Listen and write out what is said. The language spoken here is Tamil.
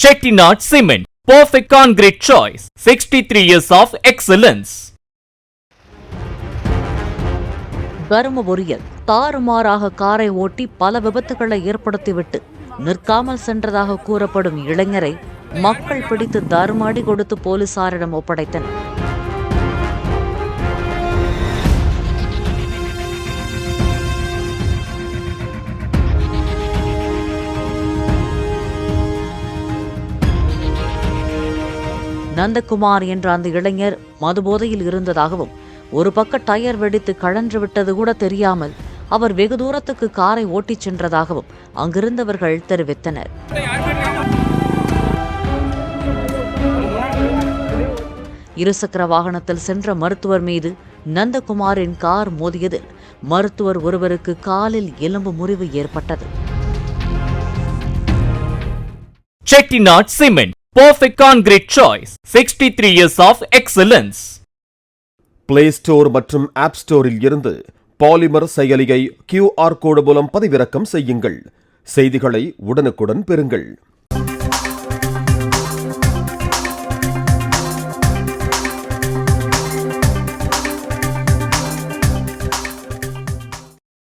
Chettinad Cement, perfect concrete choice. 63 years of excellence. தருமபுரியில் தாறுமாறாக காரை ஓட்டி பல விபத்துகளை ஏற்படுத்திவிட்டு நிற்காமல் சென்றதாக கூறப்படும் இளைஞரை மக்கள் பிடித்து தருமாடி கொடுத்து போலீசாரிடம் ஒப்படைத்தனர் நந்தகுமார் என்ற அந்த இளைஞர் மதுபோதையில் இருந்ததாகவும் ஒரு பக்க டயர் வெடித்து கழன்று விட்டது கூட தெரியாமல் அவர் வெகு தூரத்துக்கு காரை ஓட்டிச் சென்றதாகவும் அங்கிருந்தவர்கள் தெரிவித்தனர். இருசக்கர வாகனத்தில் சென்ற மருத்துவர் மீது நந்தகுமாரின் கார் மோதியதில் மருத்துவர் ஒருவருக்கு காலில் எலும்பு முறிவு ஏற்பட்டது. Chettinad cement. Perfect concrete choice. 63 years of excellence. Play store மற்றும் ஆப் ஸ்டோரில் இருந்து பாலிமர் செயலியை கியூஆர் கோடு மூலம் பதிவிறக்கம் செய்யுங்கள் செய்திகளை உடனுக்குடன் பெறுங்கள்